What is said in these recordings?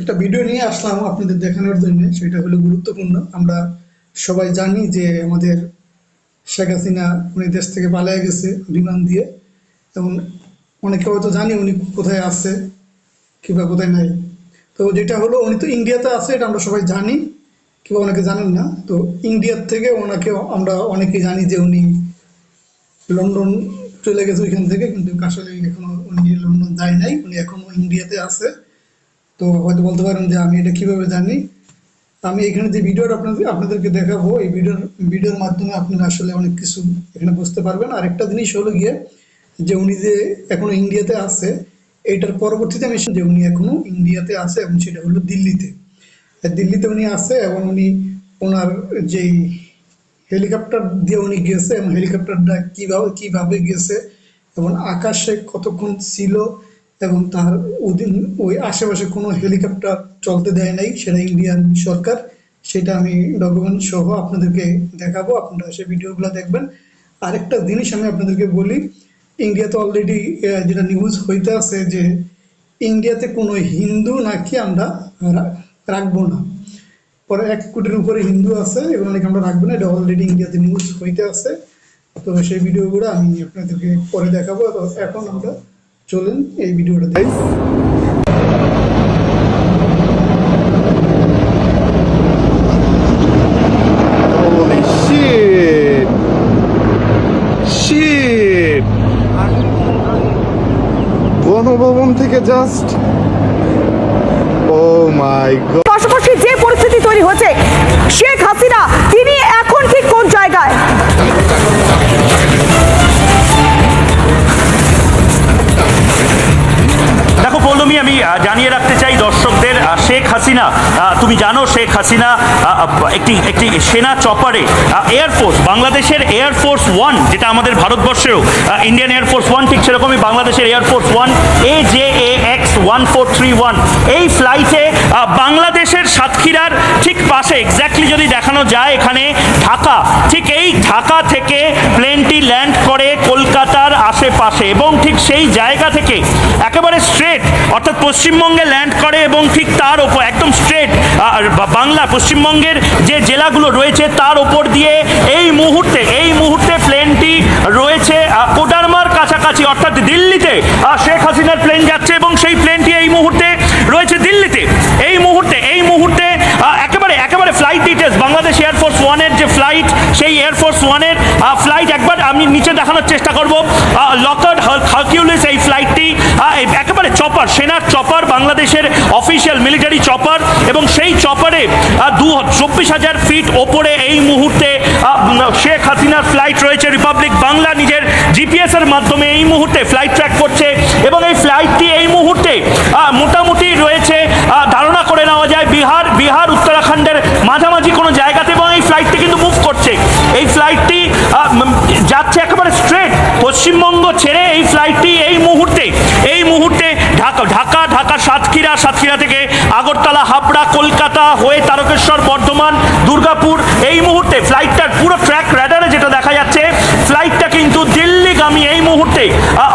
একটা ভিডিও নিয়ে আসলাম আপনাদের দেখানোর জন্য, সেটা হলো গুরুত্বপূর্ণ। আমরা সবাই জানি যে আমাদের শেখ হাসিনা, উনি দেশ থেকে পালিয়ে গেছে বিমান দিয়ে। এবং অনেকে হয়তো জানি উনি কোথায় আছে, কিংবা কোথায় নাই। তো যেটা হলো, উনি তো ইন্ডিয়াতে আছে, এটা আমরা সবাই জানি, কিংবা অনেকে জানেন না। তো ইন্ডিয়ার থেকে ওনাকে আমরা অনেকে জানি যে উনি লন্ডন চলে গেছে ওইখান থেকে, কিন্তু আসলে এখনও উনি লন্ডন যায় নাই, উনি এখনও ইন্ডিয়াতে আছে। তো হয়তো বলতে পারেন যে আমি এটা কীভাবে জানি? আমি এখানে যে ভিডিওটা আপনাদের, আপনাদেরকে দেখাবো, এই ভিডিওর ভিডিওর মাধ্যমে আপনারা আসলে অনেক কিছু এখানে বুঝতে পারবেন। আর একটা জিনিস হলো গিয়ে যে উনি যে এখনও ইন্ডিয়াতে আছে, এটার পরবর্তীতে আমি যে উনি এখনও ইন্ডিয়াতে আছে এবং সেটা হলো দিল্লিতে। দিল্লিতে উনি আছে এবং উনি ওনার যেই হেলিকপ্টার দিয়ে উনি গেছে এবং হেলিকপ্টারটা কীভাবে কীভাবে গেছে এবং আকাশে কতক্ষণ ছিল এবং তার ওদিন ওই আশেপাশে কোনো হেলিকপ্টার চলতে দেয় নাই, সেটা ইন্ডিয়ান সরকার। সেটা আমি ডকুমেন্ট সহ আপনাদেরকে দেখাবো, আপনারা সেই ভিডিওগুলো দেখবেন। আরেকটা জিনিস আমি আপনাদেরকে বলি, ইন্ডিয়াতে অলরেডি যেটা নিউজ হইতে আছে যে ইন্ডিয়াতে কোনো হিন্দু নাকি আমরা রাখব না। পরে এক কোটির উপরে হিন্দু আছে, এগুলো নাকি আমরা রাখব না, এটা অলরেডি ইন্ডিয়াতে নিউজ হইতে আছে। তো সেই ভিডিওগুলো আমি আপনাদেরকে পরে দেখাবো। এখন আমরা চলেন এই ভিডিওটা দেখি! গণভবন থেকে জাস্ট ও মাই গড জানিয়ে রাখতে চাই দর্শকদের শেখ হাসিনা তুমি জানো শেখ হাসিনা একটি একটি সেনা চপারে এয়ারফোর্স বাংলাদেশের এয়ারফোর্স ওয়ান যেটা আমাদের ভারতবর্ষেরও ইন্ডিয়ান এয়ারফোর্স ওয়ান ঠিক সেরকমই বাংলাদেশের air force one A J A X one four three one এই ফ্লাইটে বাংলাদেশের সাতক্ষীরার ঠিক পাশে এক্স্যাক্টলি যদি দেখানো যায় এখানে, ঢাকা, ঠিক এই ঢাকা থেকে প্লেনটি ল্যান্ড করে কলকাতার আশেপাশে এবং ঠিক সেই জায়গা থেকে একেবারে স্ট্রেট অর্থাৎ পশ্চিমবঙ্গে ল্যান্ড করে এবং ঠিক তার ওপর, একদম স্ট্রেট বাংলা, পশ্চিমবঙ্গের যে জেলাগুলো রয়েছে তার ওপর দিয়ে এই মুহূর্তে এই মুহূর্তে প্লেনটি রয়েছে কোডারমার কাছাকাছি, অর্থাৎ দিল্লিতে শেখ হাসিনার প্লেন যাচ্ছে এবং সেই প্লেনটি ফ্লাইট সেই এয়ারফোর্স ওয়ানের ফ্লাইট একবার আমি নিচে দেখানোর চেষ্টা করব। লকার্ড হার্কিউলিস এই ফ্লাইটটি একেবারে চপার সেনার চপার বাংলাদেশের অফিসিয়াল মিলিটারি চপার এবং সেই চপারে দু, চব্বিশ হাজার ফিট ওপরে এই মুহূর্তে শেখ হাসিনার ফ্লাইট রয়েছে রিপাবলিক বাংলা নিজের জিপিএস এর মাধ্যমে এই মুহূর্তে ফ্লাইট ট্র্যাক করছে এবং এই ফ্লাইটটি যাচ্ছে একেবারে স্ট্রেট পশ্চিমবঙ্গ ছেড়ে এই ফ্লাইটটি এই মুহূর্তে এই মুহূর্তে ঢাকা ঢাকা ঢাকা সাতক্ষীরা সাতক্ষীরা থেকে আগরতলা, হাবড়া, কলকাতা হয়ে তারকেশ্বর, বর্ধমান, দুর্গাপুর, এই মুহূর্তে ফ্লাইটটার পুরো ট্র্যাক র্যাডারে যেটা দেখা যাচ্ছে ফ্লাইটটা কিন্তু দিল্লিগামী এই মুহূর্তে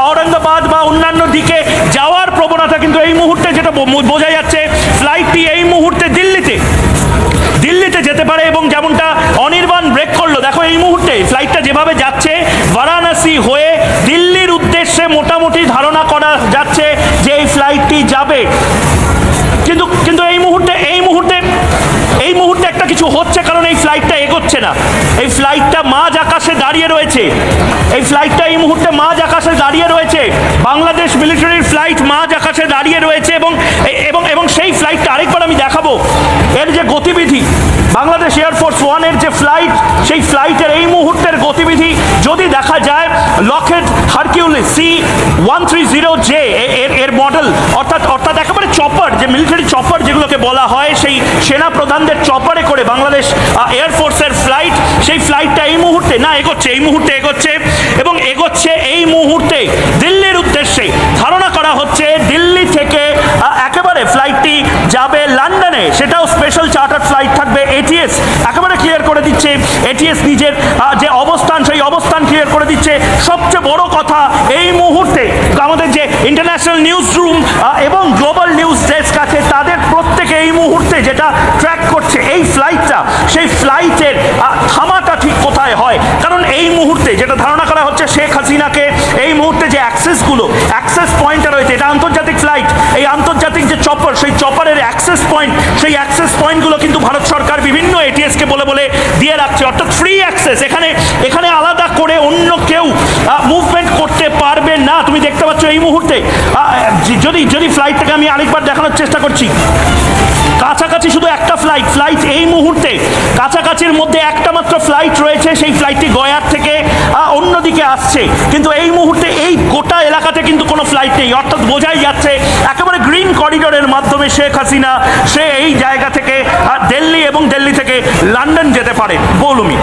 ঔরঙ্গাবাদ বা অন্যান্য দিকে যাওয়ার প্রবণতা কিন্তু এই মুহূর্তে যেটা বোঝা যাচ্ছে ফ্লাইটটি এই মুহূর্তে দিল্লিতে দিল্লিতে যেতে পারে এবং যেমনটা না। এই ফ্লাইটটা মাঝ আকাশে দাঁড়িয়ে রয়েছে। এই ফ্লাইটটা এই মুহূর্তে মাঝ আকাশে দাঁড়িয়ে রয়েছে। বাংলাদেশ মিলিটারির ফ্লাইট মাঝ আকাশে দাঁড়িয়ে রয়েছে এবং এবং এবং সেই ফ্লাইটটা আরেকবার আমি দেখাবো। এর যে গতিবিধি, বাংলাদেশ এয়ারফোর্স ওয়ানের যে ফ্লাইট সেই ফ্লাইটের এই মুহূর্তের গতিবিধি যদি দেখা যায় Lockheed Hercules C one three zero J এর মডেল অর্থাৎ অর্থাৎ একেবারে চপার যে মিলিটারি চপার যেগুলোকে বলা হয় সেই সেনা প্রধানদের চপারে করে বাংলাদেশ এয়ারফোর্সের ফ্লাইট সেই ফ্লাইটটা এই মুহূর্তে, না, এগোচ্ছে, এই মুহূর্তে এগোচ্ছে এবং এগোচ্ছে এই মুহূর্তে দিল্লির উদ্দেশ্যে ধারণা করা হচ্ছে দিল্লি থেকে একেবারে ফ্লাইটটি যাবে লন্ডনে। সেটাও স্পেশাল চার্টার ফ্লাইট থাকবে এটিএস একেবারে ক্লিয়ার করে দিচ্ছে এটিএস নিজের যে অবস্থান, সেই অবস্থান ক্লিয়ার করে দিচ্ছে। সবচেয়ে বড় কথা এই মুহূর্তে আমাদের যে ইন্টারন্যাশনাল নিউজ রুম এবং গ্লোবাল নিউজ ডেস্ক আছে, তাদের প্রত্যেক ফ্লাইটের থামাটা ঠিক কোথায় হয়? কারণ এই মুহূর্তে যেটা ধারণা করা হচ্ছে শেখ হাসিনাকে এই মুহূর্তে যে অ্যাক্সেসগুলো অ্যাক্সেস পয়েন্টটা রয়েছে, এটা আন্তর্জাতিক ফ্লাইট এই আন্তর্জাতিক যে চপার সেই চপারের অ্যাক্সেস পয়েন্ট সেই অ্যাক্সেস পয়েন্টগুলো কিন্তু ভারত সরকার বিভিন্ন এটিএসকে বলে বলে দিয়ে রাখছে। অর্থাৎ ফ্রি অ্যাক্সেস এখানে এখানে আলাদা করে অন্য কেউ মুভমেন্ট করতে পারে না, তুমি দেখতে পাচ্ছ এই মুহূর্তে যদি যদি ফ্লাইটটাকে আমি আরেকবার দেখানোর চেষ্টা করছি। কাছাকাছি শুধু একটা ফ্লাইট ফ্লাইট এই মুহূর্তে, কাছাকাছির মধ্যে একটা মাত্র ফ্লাইট রয়েছে, সেই ফ্লাইটটি গয়ার থেকে অন্যদিকে আসছে। কিন্তু এই মুহূর্তে এই গোটা এলাকাতে কিন্তু কোনো ফ্লাইট নেই, অর্থাৎ বোঝাই যাচ্ছে, একেবারে গ্রিন করিডোরের মাধ্যমে শেখ হাসিনা, সে এই জায়গা থেকে দিল্লি এবং দিল্লি থেকে লন্ডন যেতে পারে বৌলুমি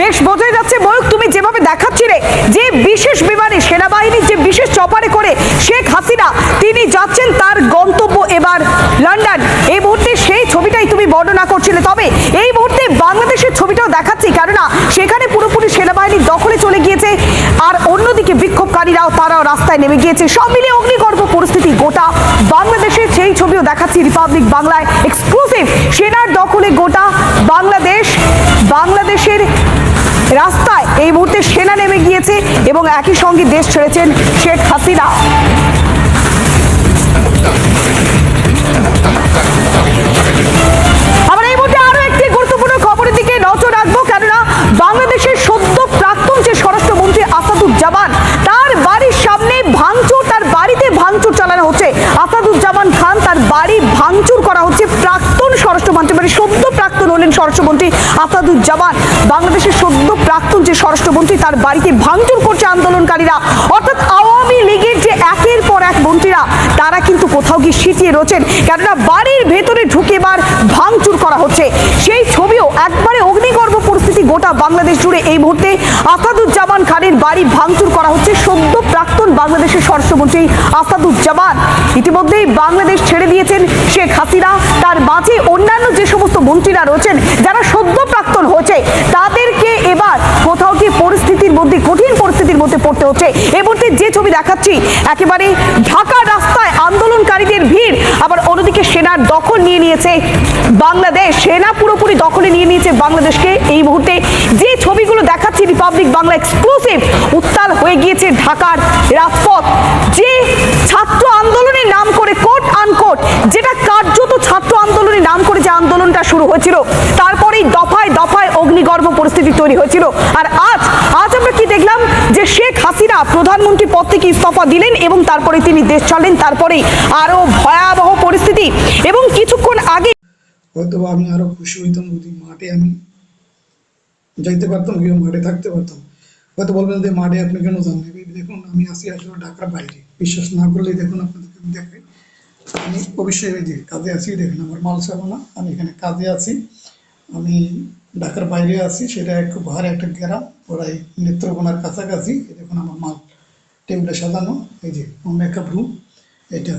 বেশ বোঝাই যাচ্ছে। ময়ূক তুমি যেভাবে দেখাচ্ছিলে, যে বিশেষ বিমানে সেনাবাহিনীর যে বিশেষ চপারে করে শেখ হাসিনা, তিনি যাচ্ছেন তার গন্তব্য এবার লন্ডন। এই মুহূর্তে সেই ছবিটাই তুমি বর্ণনা করছিলে। তবে এই মুহূর্তে বাংলাদেশের ছবিটাও দেখাচ্ছি, কেননা সেখানে পুরোপুরি সেনাবাহিনীর দখলে চলে গিয়েছে, আর অন্যদিকে বিক্ষোভকারীরাও তারাও রাস্তায় নেমে গিয়েছে। সব মিলিয়ে অগ্নিগর্ভ পরিস্থিতি গোটা বাংলাদেশের সেই ছবিও দেখাচ্ছি রিপাবলিক বাংলায়। এক্সক্লুসিভ সেনার দখলে গোটা বাংলাদেশ, বাংলাদেশের রাস্তায় এই মুহূর্তে সেনা নেমে গিয়েছে এবং একই সঙ্গে দেশ ছেড়েছেন শেখ হাসিনা। নজর রাখব, কেননা বাংলাদেশের প্রাক্তন যে স্বরাষ্ট্রমন্ত্রী তার বাড়ির সামনে তার বাড়িতে চালানো হচ্ছে। আসাদুজ্জামান খান তার বাড়ি ভাঙচুর করা হচ্ছে প্রাক্তন স্বরাষ্ট্রমন্ত্রী মানে হলেন স্বরাষ্ট্রমন্ত্রী আসাদুজ্জামান। বাংলাদেশের সদ্য প্রাক্তন যে স্বরাষ্ট্রমন্ত্রী, তার বাড়িতে ভাঙচুর করছে আন্দোলনকারীরা। অর্থাৎ আওয়ামী লীগের যে একের পর এক মন্ত্রীরা, তারা কিন্তু কোথাও গিয়ে সিটিয়ে রয়েছেন। কেননা বাড়ির ভেতরে ঢুকে বার ভাঙচুর করা হচ্ছে। সেই ছবিও একবারে অগ্নিগর্ভ পরিস্থিতি গোটা বাংলাদেশ জুড়ে এই মুহূর্তে আসাদুজ্জামান খানের বাড়ি ভাঙচুর করা হচ্ছে সদ্য প্রাক্তন বাংলাদেশের স্বরাষ্ট্রমন্ত্রী আসাদুজ্জামান। ইতিমধ্যেই বাংলাদেশ ছেড়ে দিয়েছেন শেখ হাসিনা। তার মাঝে অন্যান্য যে সমস্ত মন্ত্রীরা রয়েছেন, যারা সদ্য প্রাক্তন হয়েছে, তাদেরকে এবার কোথাও কি পরিস্থিতির মধ্যে, কঠিন পরিস্থিতির মধ্যে পড়তে হচ্ছে। এই মুহূর্তে যে ছবি দেখাচ্ছি, একেবারে আন্দোলনকারীদের ভিড় অন্যদিকে সেনার দখল নিয়ে নিয়েছে বাংলাদেশ। সেনা পুরোপুরি দখলে নিয়ে নিয়েছে বাংলাদেশকে। এই মুহূর্তে যে ছবিগুলো দেখাচ্ছি রিপাবলিক বাংলা এক্সক্লুসিভ উত্তাল হয়ে গিয়েছে ঢাকার রাজপথ। যে ছাত্র আন্দোলনের নাম করে কোট আনকোট যেটা কার্যত ছাত্র আন্দোলনের নাম করে যে আন্দোলনটা শুরু হয়েছিল, তারপরেই দফায় দফায় অগ্নিগর্ভ পরিস্থিতি তৈরি হয়েছিল। আর আজ আজ আমরা কি দেখলাম যে শেখ হাসিনা প্রধানমন্ত্রী পদ থেকে ইস্তফা দিলেন এবং তারপরে তিনি দেশ ছাড়লেন। তারপরেই আরও ভয়াবহ পরিস্থিতি এবং কিছুক্ষণ আগে হয়তো আমি আরও খুশি হইতাম যদি মাঠে আমি যাইতে পারতাম, কেউ মাঠে থাকতে পারতাম। হয়তো বলবেন যে মাঠে আপনি কেন যান দেখুন, আমি আসি আসলে ঢাকার বাইরে। বিশ্বাস না করলেই দেখুন আপনাদেরকে আমি আমি অবশ্যই যে কাজে আছি, দেখুন আমার মাল ছাড়ো না। আমি এখানে কাজে আছি। আমি ঢাকার বাইরে আছি। সেটা একটু ভারে একটা গ্রাম, প্রায় নেত্রকোনার কাছাকাছি। দেখুন আমার মাল, টেবিলে সাজানো। এই যে মেকআপ রুম এটা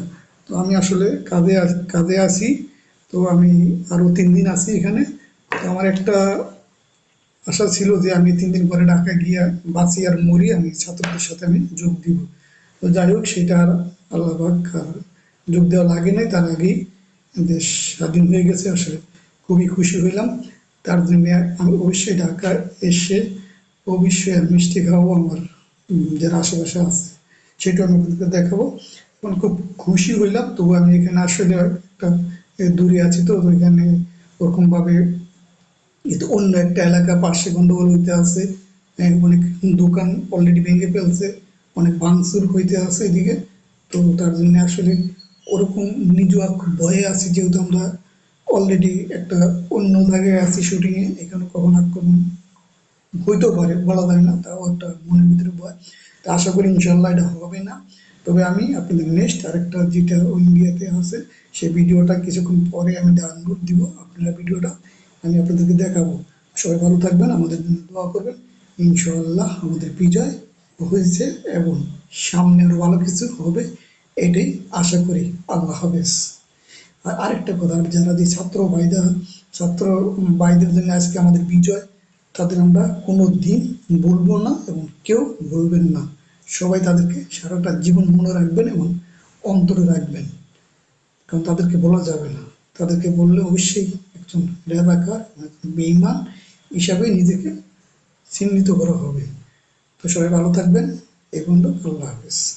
তো আমি আসলে কাজে কাজে আছি। তো আমি আরও তিন দিন আছি এখানে। তো আমার একটা আশা ছিল যে আমি তিন দিন পরে ঢাকা গিয়ে বাঁচি আর মরি, আমি ছাত্রদের সাথে আমি যোগ দিব। তো যাই হোক, সেটা আর আল্লাহ পাক আর যোগ দেওয়া লাগে নাই। তার আগেই দেশ স্বাধীন হয়ে গেছে, আসলে খুবই খুশি হইলাম। তার জন্য আমি অবশ্যই ঢাকা এসে অবশ্যই মিষ্টি খাওয়াবো আমার যারা আশেপাশে আছে সেটা আমি আপনাদেরকে দেখাবো। এখন খুব খুশি হইলাম, তবু আমি এখানে আসলে একটা দূরে আছি তো তো এখানে ওরকমভাবে কিন্তু অন্য একটা এলাকা পাশে গন্ডগোল হইতে আছে অনেক দোকান অলরেডি ভেঙে ফেলছে, অনেক ভাঙচুর হইতে আছে এদিকে, তো তার জন্য আসলে ওরকম নিজু খুব ভয়ে আছি যেহেতু আমরা অলরেডি একটা অন্য জায়গায় আছি শুটিংয়ে এখানে কখন আক্রমণ হইতেও পারে, বলা যায় না, তাও একটা মনের ভিতরে ভয়। তা আশা করি ইনশাল্লাহ এটা হবে না। তবে আমি আপনাদের নেক্সট আরেকটা যেটা ইন্ডিয়াতে আছে, সেই ভিডিওটা কিছুক্ষণ পরে আমি ডাউনলোড দিব, আপনারা ভিডিওটা আমি আপনাদেরকে দেখাবো। সবাই ভালো থাকবেন, আমাদের জন্য দোয়া করবেন। ইনশাল্লাহ আমাদের বিজয় হয়েছে এবং সামনে আরও ভালো কিছু হবে, এটাই আশা করি। আল্লাহ হাফেজ। আর আরেকটা কথা যারা যে ছাত্র ভাইদা ছাত্র ভাইদের জন্য আজকে আমাদের বিজয়, তাদের আমরা কোনো দিন বলব না এবং কেউ বলবেন না। সবাই তাদেরকে সারাটা জীবন মনে রাখবেন এবং অন্তরে রাখবেন। কারণ তাদেরকে বলা যাবে না। তাদেরকে বললে অবশ্যই একজন রেবাকার বেইমান হিসাবে নিজেকে চিহ্নিত করা হবে। তো সবাই ভালো থাকবেন। বন্ধু আল্লাহ হাফেজ।